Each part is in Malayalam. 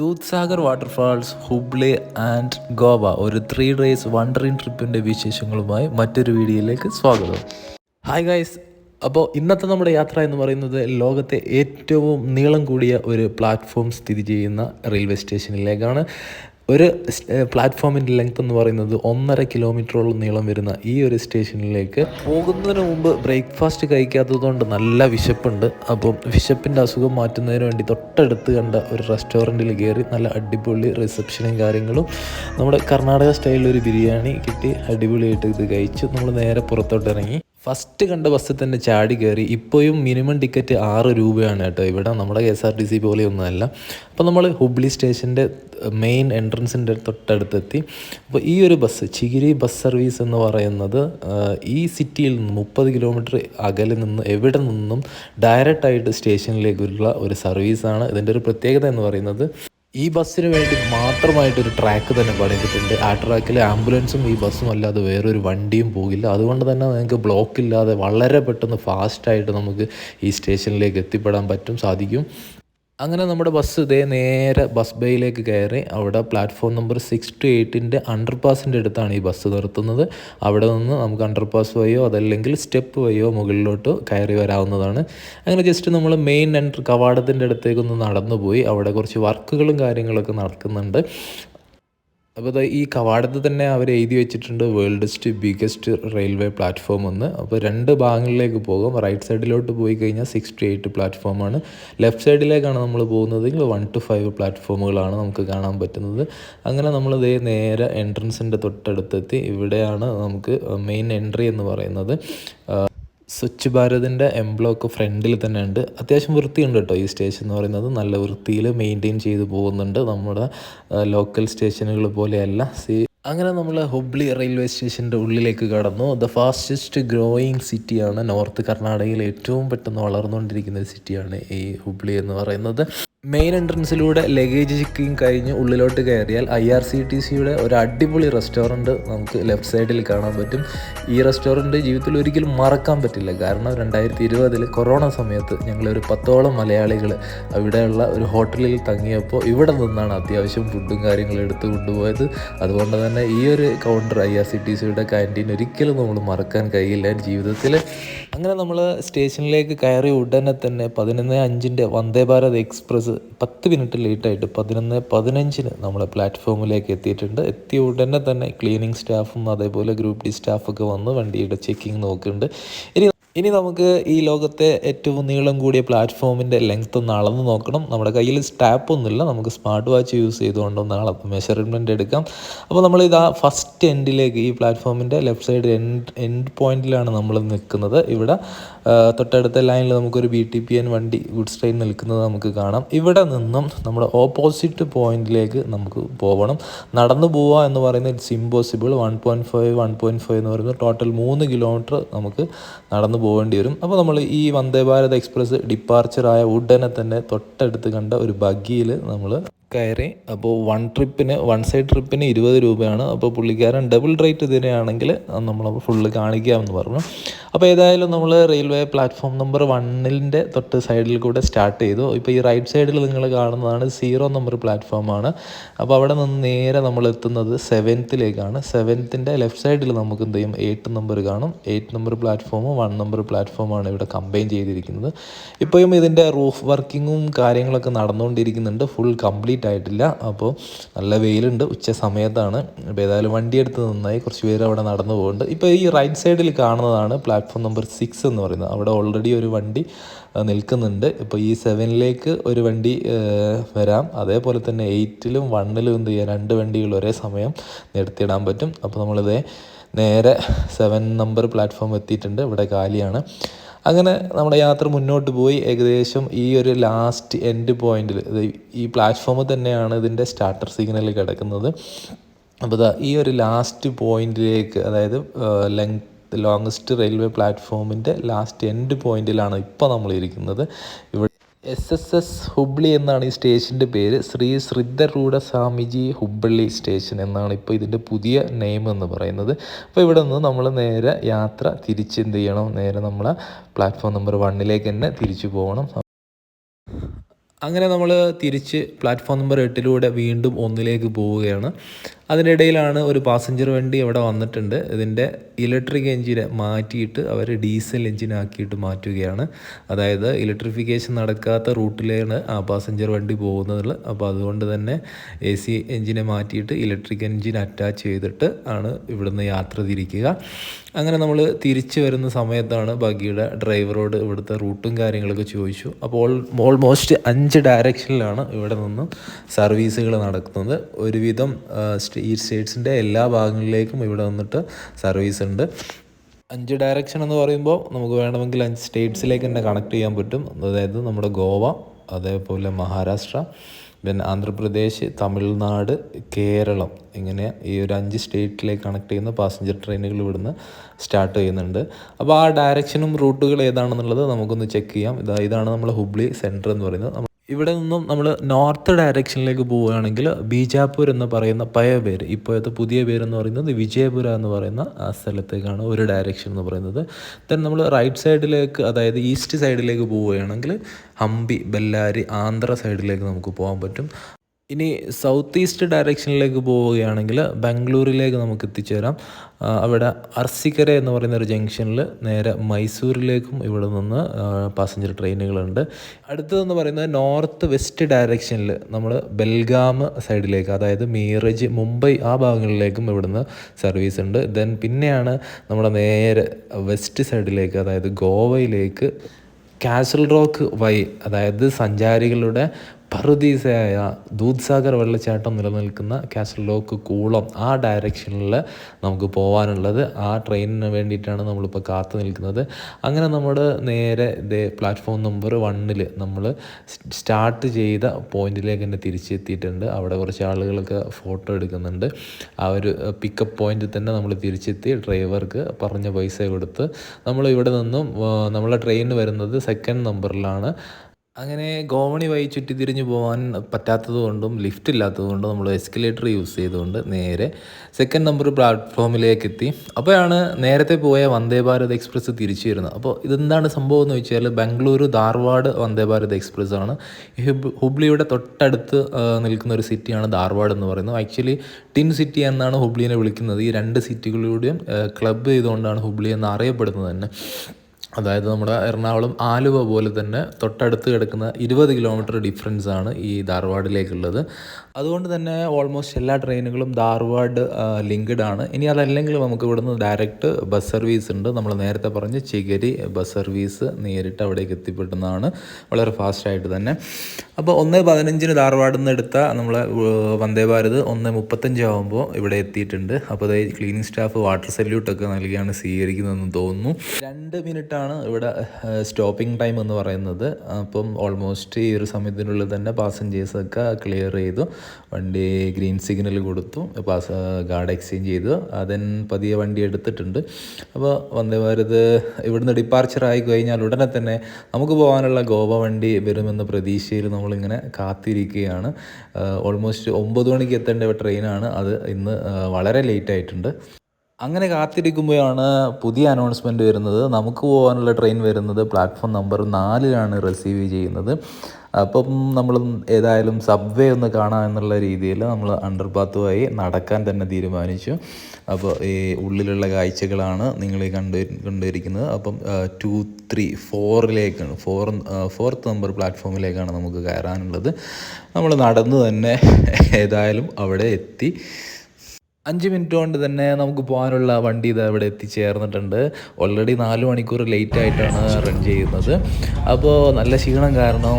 Dudhsagar waterfalls Hubli and Goa. ഒരു ത്രീ ഡേയ്സ് വണ്ടറിങ് ട്രിപ്പിന്റെ വിശേഷങ്ങളുമായി മറ്റൊരു വീഡിയോയിലേക്ക് സ്വാഗതം. ഹായ് ഗൈസ് അപ്പോൾ ഇന്നത്തെ നമ്മുടെ യാത്ര എന്ന് പറയുന്നത് ലോകത്തെ ഏറ്റവും നീളം കൂടിയ ഒരു പ്ലാറ്റ്ഫോം സ്ഥിതി ചെയ്യുന്ന റെയിൽവേ സ്റ്റേഷനിലേക്കാണ് ഒരു പ്ലാറ്റ്ഫോമിന്റെ ലെങ്ത് എന്ന് പറയുന്നത് ഒന്നര കിലോമീറ്ററോളം നീളം വരുന്ന ഈ ഒരു സ്റ്റേഷനിലേക്ക് പോകുന്നതിന് മുമ്പ് ബ്രേക്ക്ഫാസ്റ്റ് കഴിക്കാത്തതുകൊണ്ട് നല്ല വിശപ്പുണ്ട്. അപ്പം വിശപ്പിന്റെ അസുഖം മാറ്റുന്നതിന് വേണ്ടി തൊട്ടടുത്ത് കണ്ട ഒരു റെസ്റ്റോറന്റിൽ കയറി നല്ല അടിപൊളി റിസപ്ഷനും കാര്യങ്ങളും. നമ്മുടെ കർണാടക സ്റ്റൈലിൽ ഒരു ബിരിയാണി കിട്ടി അടിപൊളിയായിട്ട് ഇത് കഴിച്ചു. നമ്മൾ നേരെ പുറത്തോട്ട് ഇറങ്ങി. ഫസ്റ്റ് കണ്ട ബസ്സിൽ തന്നെ ചാടി കയറി. ഇപ്പോഴും മിനിമം ടിക്കറ്റ് ആറ് രൂപയാണ് കേട്ടോ. ഇവിടെ നമ്മുടെ K S R T C പോലെയൊന്നുമല്ല അപ്പോൾ നമ്മൾ ഹുബ്ലി സ്റ്റേഷന്റെ മെയിൻ എൻട്രൻസിന്റെ തൊട്ടടുത്തെത്തി. അപ്പോൾ ഈ ഒരു ബസ് ചിഗിരി ബസ് സർവീസ് എന്ന് പറയുന്നത് ഈ സിറ്റിയിൽ നിന്ന് മുപ്പത് കിലോമീറ്റർ അകലെ നിന്ന് എവിടെ നിന്നും ഡയറക്റ്റായിട്ട് സ്റ്റേഷനിലേക്കുള്ള ഒരു സർവീസാണ്. ഇതിന്റെ ഒരു പ്രത്യേകത എന്ന് പറയുന്നത് ഈ ബസ്സിന് വേണ്ടി മാത്രമായിട്ടൊരു ട്രാക്ക് തന്നെ പണിതിട്ടുണ്ട്. ആ ട്രാക്കിൽ ആംബുലൻസും ഈ ബസ്സും അല്ലാതെ വേറൊരു വണ്ടിയും പോകില്ല. അതുകൊണ്ട് തന്നെ നിങ്ങൾക്ക് ബ്ലോക്ക് ഇല്ലാതെ വളരെ പെട്ടെന്ന് ഫാസ്റ്റായിട്ട് നമുക്ക് ഈ സ്റ്റേഷനിലേക്ക് എത്തിപ്പെടാൻ പറ്റും സാധിക്കും. അങ്ങനെ നമ്മുടെ ബസ് ഇതേ നേരെ ബസ് ബേയിലേക്ക് കയറി. അവിടെ പ്ലാറ്റ്ഫോം നമ്പർ സിക്സ് ടു എയ്റ്റിന്റെ അണ്ടർ പാസിന്റെ അടുത്താണ് ഈ ബസ് നിർത്തുന്നത്. അവിടെ നിന്ന് നമുക്ക് അണ്ടർ പാസ് വഴിയോ അതല്ലെങ്കിൽ സ്റ്റെപ്പ് വഴിയോ മുകളിലോട്ട് കയറി വരാവുന്നതാണ്. അങ്ങനെ ജസ്റ്റ് നമ്മൾ മെയിൻ എൻട്രി കവാടത്തിന്റെ അടുത്തേക്കൊന്ന് നടന്നു പോയി അവിടെ കുറച്ച് വർക്കുകളും കാര്യങ്ങളൊക്കെ നടക്കുന്നുണ്ട്. അപ്പോൾ ഈ കവാടത്ത് തന്നെ അവർ എഴുതി വെച്ചിട്ടുണ്ട് വേൾഡസ്റ്റ് ബിഗസ്റ്റ് റെയിൽവേ പ്ലാറ്റ്ഫോം എന്ന്. അപ്പോൾ രണ്ട് ഭാഗങ്ങളിലേക്ക് പോകും. റൈറ്റ് സൈഡിലോട്ട് പോയി കഴിഞ്ഞാൽ സിക്സ് ടു എയ്റ്റ് പ്ലാറ്റ്ഫോമാണ് ലെഫ്റ്റ് സൈഡിലേക്കാണ് നമ്മൾ പോകുന്നതെങ്കിൽ വൺ ടു ഫൈവ് പ്ലാറ്റ്ഫോമുകളാണ് നമുക്ക് കാണാൻ പറ്റുന്നത്. അങ്ങനെ നമ്മൾ ഇതേ നേരെ എൻട്രൻസിന്റെ തൊട്ടടുത്തെത്തി. ഇവിടെയാണ് നമുക്ക് മെയിൻ എൻട്രി എന്ന് പറയുന്നത്. സ്വച്ഛ് ഭാരതിന്റെ എംബ്ലോക്ക് ഫ്രണ്ടിൽ തന്നെ ഉണ്ട് അത്യാവശ്യം വൃത്തിയുണ്ട് കേട്ടോ ഈ സ്റ്റേഷൻ എന്ന് പറയുന്നത്. നല്ല വൃത്തിയിൽ മെയിന്റെയിൻ ചെയ്തു പോകുന്നുണ്ട് നമ്മുടെ ലോക്കൽ സ്റ്റേഷനുകൾ പോലെയല്ല. സി അങ്ങനെ നമ്മൾ ഹുബ്ലി റെയിൽവേ സ്റ്റേഷന്റെ ഉള്ളിലേക്ക് കടന്നു. ദ ഫാസ്റ്റസ്റ്റ് ഗ്രോയിങ് സിറ്റിയാണ് നോർത്ത് കർണാടകയിൽ ഏറ്റവും പെട്ടെന്ന് വളർന്നുകൊണ്ടിരിക്കുന്ന ഒരു സിറ്റിയാണ് ഈ ഹുബ്ലി എന്ന് പറയുന്നത്. മെയിൻ എൻട്രൻസിലൂടെ ലഗേജ് ചെക്കിങ് കഴിഞ്ഞ് ഉള്ളിലോട്ട് കയറിയാൽ ഐ ആർ സി ടി സിയുടെ ഒരു അടിപൊളി റെസ്റ്റോറന്റ് നമുക്ക് ലെഫ്റ്റ് സൈഡിൽ കാണാൻ പറ്റും. ഈ റെസ്റ്റോറന്റ് ജീവിതത്തിൽ ഒരിക്കലും മറക്കാൻ പറ്റില്ല. കാരണം രണ്ടായിരത്തി ഇരുപതിൽ കൊറോണ സമയത്ത് ഞങ്ങളൊരു പത്തോളം മലയാളികൾ അവിടെയുള്ള ഒരു ഹോട്ടലിൽ തങ്ങിയപ്പോൾ ഇവിടെ നിന്നാണ് അത്യാവശ്യം ഫുഡും കാര്യങ്ങളും എടുത്ത് കൊണ്ടുപോയത്. അതുകൊണ്ട് തന്നെ ഈ ഒരു counter I R C T സിയുടെ ക്യാന്റീൻ ഒരിക്കലും നമ്മൾ മറക്കാൻ കഴിയില്ല ജീവിതത്തിൽ അങ്ങനെ നമ്മൾ സ്റ്റേഷനിലേക്ക് കയറി ഉടനെ തന്നെ പതിനൊന്ന് അഞ്ചിന്റെ വന്ദേ ഭാരത് എക്സ്പ്രസ് പത്ത് മിനിറ്റ് ലേറ്റായിട്ട് പതിനൊന്ന് പതിനഞ്ചിന് നമ്മൾ പ്ലാറ്റ്ഫോമിലേക്ക് എത്തിയിട്ടുണ്ട്. എത്തിയ ഉടനെ തന്നെ ക്ലീനിങ് സ്റ്റാഫും അതേപോലെ ഗ്രൂപ്പ് ഡി സ്റ്റാഫൊക്കെ വന്ന് വണ്ടിയുടെ ചെക്കിങ് നോക്കുന്നുണ്ട്. ഇനി ഇനി നമുക്ക് ഈ ലോകത്തെ ഏറ്റവും നീളം കൂടിയ പ്ലാറ്റ്ഫോമിന്റെ ലെങ്ത് ഒന്ന് അളന്ന് നോക്കണം. നമ്മുടെ കയ്യിൽ സ്റ്റാപ്പ് ഒന്നുമില്ല. നമുക്ക് സ്മാർട്ട് വാച്ച് യൂസ് ചെയ്തുകൊണ്ട് ഒന്ന് അള മെഷർമെന്റ് എടുക്കാം. അപ്പോൾ നമ്മൾ ഇതാ ഫസ്റ്റ് എൻഡിലേക്ക് ഈ പ്ലാറ്റ്ഫോമിന്റെ ലെഫ്റ്റ് സൈഡ് എൻഡ് എൻഡ് പോയിന്റിലാണ് നമ്മൾ നിൽക്കുന്നത്. ഇവിടെ തൊട്ടടുത്ത ലൈനിൽ നമുക്കൊരു ബി ടി പി എൻ വണ്ടി ഗുഡ്സ് ട്രെയിൻ നിൽക്കുന്നത് നമുക്ക് കാണാം. ഇവിടെ നിന്നും നമ്മുടെ ഓപ്പോസിറ്റ് പോയിന്റിലേക്ക് നമുക്ക് പോകണം നടന്നു പോവുക എന്ന് പറയുന്നത് it's impossible one point five one point five എന്ന് പറയുന്നത് ടോട്ടൽ മൂന്ന് കിലോമീറ്റർ നമുക്ക് നടന്നു പോകേണ്ടി വരും. അപ്പോൾ നമ്മൾ ഈ വന്ദേ ഭാരത് എക്സ്പ്രസ് ഡിപ്പാർച്ചറായ ഉടനെ തന്നെ തൊട്ടടുത്ത് കണ്ട ഒരു ബഗ്ഗിയിൽ നമ്മൾ കയറി അപ്പോൾ വൺ ട്രിപ്പിന് വൺ സൈഡ് ട്രിപ്പിന് ഇരുപത് രൂപയാണ്. അപ്പോൾ പുള്ളിക്കാരൻ ഡബിൾ റേറ്റ് ഇതിനാണെങ്കിൽ നമ്മൾ ഫുള്ള് കാണിക്കാമെന്ന് പറഞ്ഞു. അപ്പോൾ ഏതായാലും നമ്മൾ റെയിൽവേ പ്ലാറ്റ്ഫോം നമ്പർ വണ്ണിന്റെ തൊട്ട് സൈഡിൽ കൂടെ സ്റ്റാർട്ട് ചെയ്തു. ഇപ്പോൾ ഈ റൈറ്റ് സൈഡിൽ നിങ്ങൾ കാണുന്നതാണ് സീറോ നമ്പർ പ്ലാറ്റ്ഫോമാണ് അപ്പോൾ അവിടെ നിന്ന് നേരെ നമ്മൾ എത്തുന്നത് സെവൻത്തിലേക്കാണ് സെവൻത്തിന്റെ ലെഫ്റ്റ് സൈഡിൽ നമുക്ക് എന്ത് ചെയ്യും? എയ്റ്റ് നമ്പർ കാണും. എയ്റ്റ് നമ്പർ പ്ലാറ്റ്ഫോമും വൺ നമ്പർ പ്ലാറ്റ്ഫോമാണ് ഇവിടെ കമ്പൈൻ ചെയ്തിരിക്കുന്നത്. ഇപ്പോഴും ഇതിന്റെ റൂഫ് വർക്കിങ്ങും കാര്യങ്ങളൊക്കെ നടന്നുകൊണ്ടിരിക്കുന്നുണ്ട്. ഫുൾ കംപ്ലീറ്റ് കംപ്ലീറ്റ് ആയിട്ടില്ല. അപ്പോൾ നല്ല വെയിലുണ്ട്. ഉച്ച സമയത്താണ്. അപ്പോൾ ഏതായാലും വണ്ടി എടുത്ത് നന്നായി കുറച്ച് പേര് അവിടെ നടന്നു പോകുന്നുണ്ട് ഇപ്പോൾ ഈ റൈറ്റ് സൈഡിൽ കാണുന്നതാണ് പ്ലാറ്റ്ഫോം നമ്പർ സിക്സ് എന്ന് പറയുന്നത്. അവിടെ ഓൾറെഡി ഒരു വണ്ടി നിൽക്കുന്നുണ്ട്. ഇപ്പോൾ ഈ സെവനിലേക്ക് ഒരു വണ്ടി വരാം. അതേപോലെ തന്നെ എയ്റ്റിലും വണ്ണിലും എന്ത് ചെയ്യാം? രണ്ട് വണ്ടികൾ ഒരേ സമയം നിർത്തിയിടാൻ പറ്റും. അപ്പോൾ നമ്മളിതേ നേരെ സെവൻ നമ്പർ പ്ലാറ്റ്ഫോം എത്തിയിട്ടുണ്ട്. ഇവിടെ കാലിയാണ്. അങ്ങനെ നമ്മുടെ യാത്ര മുന്നോട്ട് പോയി. ഏകദേശം ഈ ഒരു ലാസ്റ്റ് എൻഡ് പോയിന്റിൽ ഈ പ്ലാറ്റ്ഫോമിൽ തന്നെയാണ് ഇതിന്റെ സ്റ്റാർട്ടർ സിഗ്നൽ കിടക്കുന്നത്. അപ്പോൾ ഈ ഒരു ലാസ്റ്റ് പോയിന്റിലേക്ക് അതായത് ലെങ്ത് ലോങ്സ്റ്റ് റെയിൽവേ പ്ലാറ്റ്ഫോമിന്റെ ലാസ്റ്റ് എൻഡ് പോയിന്റിലാണ് ഇപ്പോൾ നമ്മൾ ഇരിക്കുന്നത്. ഇവിടെ എസ് എസ് എസ് ഹുബ്ലി എന്നാണ് ഈ സ്റ്റേഷന്റെ പേര്. ശ്രീ ശ്രിദ്ധരൂഢ സ്വാമിജി ഹുബ്ലി സ്റ്റേഷൻ എന്നാണ് ഇപ്പോൾ ഇതിന്റെ പുതിയ നെയിം എന്ന് പറയുന്നത്. അപ്പോൾ ഇവിടെ നിന്ന് നമ്മൾ നേരെ യാത്ര തിരിച്ച് എന്ത് ചെയ്യണം? നേരെ നമ്മൾ പ്ലാറ്റ്ഫോം നമ്പർ വണ്ണിലേക്ക് തന്നെ തിരിച്ചു പോകണം. അങ്ങനെ നമ്മൾ തിരിച്ച് പ്ലാറ്റ്ഫോം നമ്പർ എട്ടിലൂടെ വീണ്ടും ഒന്നിലേക്ക് പോവുകയാണ്. അതിനിടയിലാണ് ഒരു പാസഞ്ചർ വണ്ടി അവിടെ വന്നിട്ടുണ്ട്. ഇതിന്റെ ഇലക്ട്രിക് എഞ്ചിനെ മാറ്റിയിട്ട് അവർ ഡീസൽ എഞ്ചിനാക്കിയിട്ട് മാറ്റുകയാണ്. അതായത് ഇലക്ട്രിഫിക്കേഷൻ നടക്കാത്ത റൂട്ടിലാണ് ആ പാസഞ്ചർ വണ്ടി പോകുന്നത്. അപ്പോൾ അതുകൊണ്ട് തന്നെ എ സി എഞ്ചിനെ മാറ്റിയിട്ട് ഇലക്ട്രിക് എഞ്ചിൻ അറ്റാച്ച് ചെയ്തിട്ട് ആണ് ഇവിടുന്ന് യാത്ര തിരിക്കുക. അങ്ങനെ നമ്മൾ തിരിച്ചു വരുന്ന സമയത്താണ് ബഗ്ഗിയുടെ ഡ്രൈവറോട് ഇവിടുത്തെ റൂട്ടും കാര്യങ്ങളൊക്കെ ചോദിച്ചു. അപ്പോൾ ഓൾമോസ്റ്റ് അഞ്ച് ഡയറക്ഷനിലാണ് ഇവിടെ നിന്ന് സർവീസുകൾ നടക്കുന്നത്. ഒരുവിധം ഈ സ്റ്റേറ്റ്സിന്റെ എല്ലാ ഭാഗങ്ങളിലേക്കും ഇവിടെ വന്നിട്ട് സർവീസ് ഉണ്ട്. അഞ്ച് ഡയറക്ഷൻ എന്ന് പറയുമ്പോൾ നമുക്ക് വേണമെങ്കിൽ അഞ്ച് സ്റ്റേറ്റ്സിലേക്ക് തന്നെ കണക്ട് ചെയ്യാൻ പറ്റും. അതായത് നമ്മുടെ ഗോവ അതേപോലെ മഹാരാഷ്ട്ര പിന്നെ ആന്ധ്രാപ്രദേശ് തമിഴ്നാട് കേരളം. ഇങ്ങനെ ഈ ഒരു അഞ്ച് സ്റ്റേറ്റിലേക്ക് കണക്ട് ചെയ്യുന്ന പാസഞ്ചർ ട്രെയിനുകൾ ഇവിടുന്ന് സ്റ്റാർട്ട് ചെയ്യുന്നുണ്ട്. അപ്പോൾ ആ ഡയറക്ഷനും റൂട്ടുകൾ ഏതാണെന്നുള്ളത് നമുക്കൊന്ന് ചെക്ക് ചെയ്യാം. ഇതാ ഇതാണ് നമ്മുടെ ഹുബ്ലി സെന്റർ എന്ന് പറയുന്നത്. ഇവിടെ നിന്നും നമ്മൾ നോർത്ത് ഡയറക്ഷനിലേക്ക് പോവുകയാണെങ്കിൽ ബീജാപൂർ എന്ന് പറയുന്ന പഴയ പേര് ഇപ്പോഴത്തെ പുതിയ പേരെന്ന് പറയുന്നത് വിജയപുര എന്ന് പറയുന്ന ആ സ്ഥലത്തേക്കാണ് ഒരു ഡയറക്ഷൻ എന്ന് പറയുന്നത്. ദെൻ നമ്മൾ റൈറ്റ് സൈഡിലേക്ക് അതായത് ഈസ്റ്റ് സൈഡിലേക്ക് പോവുകയാണെങ്കിൽ ഹംപി ബെല്ലാരി ആന്ധ്ര സൈഡിലേക്ക് നമുക്ക് പോകാൻ പറ്റും. ഇനി സൗത്ത് ഈസ്റ്റ് ഡയറക്ഷനിലേക്ക് പോവുകയാണെങ്കിൽ ബാംഗ്ലൂരിലേക്ക് നമുക്ക് എത്തിച്ചേരാം. അവിടെ അർസിക്കര എന്ന് പറയുന്ന ഒരു ജംഗ്ഷനിൽ നേരെ മൈസൂരിലേക്കും ഇവിടെ നിന്ന് പാസഞ്ചർ ട്രെയിനുകളുണ്ട് അടുത്തതെന്ന് പറയുന്നത് നോർത്ത് വെസ്റ്റ് ഡയറക്ഷനിൽ നമ്മൾ ബെൽഗാം സൈഡിലേക്ക് അതായത് മീറജ് മുംബൈ ആ ഭാഗങ്ങളിലേക്കും ഇവിടുന്ന് സർവീസ് ഉണ്ട്. ദെൻ പിന്നെയാണ് നമ്മുടെ നേരെ വെസ്റ്റ് സൈഡിലേക്ക് അതായത് ഗോവയിലേക്ക് കാസൽ റോക്ക് വൈ അതായത് സഞ്ചാരികളുടെ പറുദീസയായ ദൂദ്സാഗർ വെള്ളച്ചാട്ടം നിലനിൽക്കുന്ന കാസൽ ലോക്ക് കൂളം ആ ഡയറക്ഷനിൽ നമുക്ക് പോകാനുള്ളത് ആ ട്രെയിനിന് വേണ്ടിയിട്ടാണ് നമ്മളിപ്പോൾ കാത്തു നിൽക്കുന്നത്. അങ്ങനെ നമ്മൾ നേരെ ഇതേ പ്ലാറ്റ്ഫോം നമ്പർ വണ്ണിൽ നമ്മൾ സ്റ്റാർട്ട് ചെയ്ത പോയിന്റിലേക്ക് തന്നെ തിരിച്ചെത്തിയിട്ടുണ്ട്. അവിടെ കുറച്ച് ആളുകളൊക്കെ ഫോട്ടോ എടുക്കുന്നുണ്ട്. ആ ഒരു പിക്കപ്പ് പോയിന്റിൽ തന്നെ നമ്മൾ തിരിച്ചെത്തി ഡ്രൈവർക്ക് പറഞ്ഞ പൈസ കൊടുത്ത് നമ്മൾ ഇവിടെ നിന്നും നമ്മളെ ട്രെയിൻ വരുന്നത് സെക്കൻഡ് നമ്പറിലാണ് അങ്ങനെ ഗോവണി വഴി ചുറ്റിത്തിരിഞ്ഞ് പോകാൻ പറ്റാത്തത് കൊണ്ടും ലിഫ്റ്റ് ഇല്ലാത്തത് കൊണ്ടും നമ്മൾ എസ്കലേറ്റർ യൂസ് ചെയ്തുകൊണ്ട് നേരെ സെക്കൻഡ് നമ്പർ പ്ലാറ്റ്ഫോമിലേക്ക് എത്തി. അപ്പോഴാണ് നേരത്തെ പോയ വന്ദേ ഭാരത് എക്സ്പ്രസ് തിരിച്ചു വരുന്നത്. അപ്പോൾ ഇതെന്താണ് സംഭവം എന്ന് വെച്ചാൽ ബാംഗ്ലൂരു ധാർവാഡ് വന്ദേ ഭാരത് എക്സ്പ്രസ് ആണ്. ഹുബ്ലിയുടെ തൊട്ടടുത്ത് നിൽക്കുന്ന ഒരു സിറ്റിയാണ് ധാർവാഡ് എന്ന് പറയുന്നത്. ആക്ച്വലി ടിൻ സിറ്റി എന്നാണ് ഹുബ്ലിനെ വിളിക്കുന്നത്. ഈ രണ്ട് സിറ്റികളിലൂടെയും ക്ലബ് ചെയ്തുകൊണ്ടാണ് ഹുബ്ലി എന്ന് അറിയപ്പെടുന്നത് തന്നെ. അതായത് നമ്മുടെ എറണാകുളം ആലുവ പോലെ തന്നെ തൊട്ടടുത്ത് കിടക്കുന്ന ഇരുപത് കിലോമീറ്റർ ഡിഫറൻസ് ആണ് ഈ ധാർവാഡിലേക്കുള്ളത്. അതുകൊണ്ട് തന്നെ ഓൾമോസ്റ്റ് എല്ലാ ട്രെയിനുകളും ധാർവാഡ് ലിങ്ക്ഡ് ആണ്. ഇനി അതല്ലെങ്കിൽ നമുക്ക് ഇവിടുന്ന് ഡയറക്റ്റ് ബസ് സർവീസ് ഉണ്ട്. നമ്മൾ നേരത്തെ പറഞ്ഞ് ചിഗരി ബസ് സർവീസ് നേരിട്ട് അവിടേക്ക് എത്തിപ്പെടുന്നതാണ്. വളരെ ഫാസ്റ്റായിട്ട് തന്നെ. അപ്പോൾ ഒന്ന് പതിനഞ്ചിന് ധാർവാഡിൽ നിന്ന് എടുത്ത നമ്മൾ വന്ദേ ഭാരത് ഒന്ന് മുപ്പത്തഞ്ച് ആകുമ്പോൾ ഇവിടെ എത്തിയിട്ടുണ്ട്. അപ്പോൾ അതായത് ക്ലീനിങ് സ്റ്റാഫ് വാട്ടർ സല്യൂട്ടൊക്കെ നൽകിയാണ് സ്വീകരിക്കുന്നതെന്ന് തോന്നുന്നു. രണ്ട് മിനിറ്റ് ആണ് ഇവിടെ സ്റ്റോപ്പിംഗ് ടൈം എന്ന് പറയുന്നത്. അപ്പം ഓൾമോസ്റ്റ് ഈ ഒരു സമയത്തിനുള്ളിൽ തന്നെ പാസഞ്ചേഴ്സൊക്കെ ക്ലിയർ ചെയ്തു. വണ്ടി ഗ്രീൻ സിഗ്നൽ കൊടുത്തു. പാസ് ഗാർഡ് എക്സ്ചേഞ്ച് ചെയ്തു. അതൻ പതിയെ വണ്ടി എടുത്തിട്ടുണ്ട്. അപ്പോൾ വന്ദേ ഭാരത് ഇവിടുന്ന് ഡിപ്പാർച്ചർ ആയി കഴിഞ്ഞാൽ ഉടനെ തന്നെ നമുക്ക് പോകാനുള്ള ഗോവ വണ്ടി വരുമെന്ന പ്രതീക്ഷയിൽ നമ്മളിങ്ങനെ കാത്തിരിക്കുകയാണ്. ഓൾമോസ്റ്റ് ഒമ്പത് മണിക്ക് എത്തേണ്ട ട്രെയിനാണ് അത് ഇന്ന് വളരെ ലേറ്റ് ആയിട്ടുണ്ട്. അങ്ങനെ കാത്തിരിക്കുമ്പോഴാണ് പുതിയ അനൗൺസ്മെന്റ് വരുന്നത്. നമുക്ക് പോകാനുള്ള ട്രെയിൻ വരുന്നത് പ്ലാറ്റ്ഫോം നമ്പർ നാലിലാണ് റിസീവ് ചെയ്യുന്നത്. അപ്പം നമ്മൾ ഏതായാലും സബ്വേ ഒന്ന് കാണാം എന്നുള്ള രീതിയിൽ നമ്മൾ അണ്ടർപാത്ത് വഴി നടക്കാൻ തന്നെ തീരുമാനിച്ചു. അപ്പോൾ ഈ ഉള്ളിലുള്ള കാഴ്ചകളാണ് നിങ്ങൾ കണ്ടു കണ്ടിരിക്കുന്നത് അപ്പം ടു ത്രീ ഫോറിലേക്കാണ് ഫോർ ഫോർത്ത് നമ്പർ പ്ലാറ്റ്ഫോമിലേക്കാണ് നമുക്ക് കയറാനുള്ളത്. നമ്മൾ നടന്ന് തന്നെ ഏതായാലും അവിടെ എത്തി. അഞ്ച് മിനിറ്റ് കൊണ്ട് തന്നെ നമുക്ക് പോകാനുള്ള വണ്ടി ഇത് ഇവിടെ എത്തിച്ചേർന്നിട്ടുണ്ട്. ഓൾറെഡി നാല് മണിക്കൂർ ലേറ്റ് ആയിട്ടാണ് റൺ ചെയ്യുന്നത്. അപ്പോൾ നല്ല ക്ഷീണം കാരണം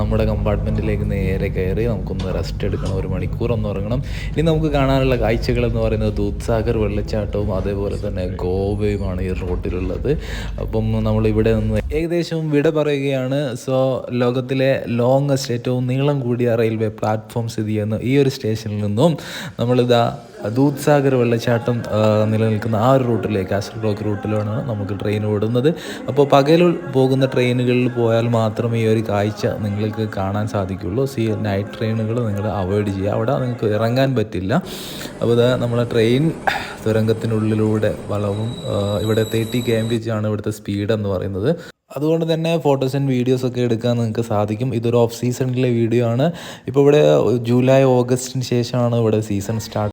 നമ്മുടെ കമ്പാർട്ട്മെന്റിലേക്ക് നേരെ കയറി നമുക്കൊന്ന് റെസ്റ്റ് എടുക്കണം. ഒരു മണിക്കൂർ ഒന്ന് ഉറങ്ങണം. ഇനി നമുക്ക് കാണാനുള്ള കാഴ്ചകൾ എന്ന് പറയുന്നത് ദൂത്സാഗർ വെള്ളച്ചാട്ടവും അതേപോലെ തന്നെ ഗോവയുമാണ് ഈ റോട്ടിലുള്ളത്. അപ്പം നമ്മൾ ഇവിടെ നിന്ന് ഏകദേശം വിട പറയുകയാണ്. സോ ലോകത്തിലെ ലോങ്ങസ്റ്റ് ഏറ്റവും നീളം കൂടിയ റെയിൽവേ പ്ലാറ്റ്ഫോം സ്ഥിതി ചെയ്യുന്ന ഈ ഒരു സ്റ്റേഷനിൽ നിന്നും നമ്മളിതാ ദൂത്സാഗർ വെള്ളച്ചാട്ടം നിലനിൽക്കുന്ന ആ ഒരു റൂട്ടിലേക്ക് കാസർഗോഡ് റൂട്ടിലാണ് നമുക്ക് ട്രെയിൻ ഓടുന്നത്. അപ്പോൾ പകൽ പോകുന്ന ട്രെയിനുകളിൽ പോയാൽ മാത്രമേ ഈ ഒരു കാഴ്ച നിങ്ങൾക്ക് കാണാൻ സാധിക്കുള്ളൂ. സി നൈറ്റ് ട്രെയിനുകൾ നിങ്ങൾ അവോയ്ഡ് ചെയ്യുക. അവിടെ നിങ്ങൾക്ക് ഇറങ്ങാൻ പറ്റില്ല. അപ്പോൾ നമ്മളെ ട്രെയിൻ തുരങ്കത്തിനുള്ളിലൂടെ വളവും ഇവിടെ തേർട്ടി കെ എം ആണ് ഇവിടുത്തെ സ്പീഡ് എന്ന് പറയുന്നത്. അതുകൊണ്ട് തന്നെ ഫോട്ടോസ് ആൻഡ് വീഡിയോസ് ഒക്കെ എടുക്കാൻ നിങ്ങൾക്ക് സാധിക്കും. ഇതൊരു ഓഫ് സീസണിലെ വീഡിയോ ആണ്. ഇപ്പോൾ ഇവിടെ ജൂലൈ ഓഗസ്റ്റിന് ശേഷമാണ് ഇവിടെ സീസൺ സ്റ്റാർട്ട്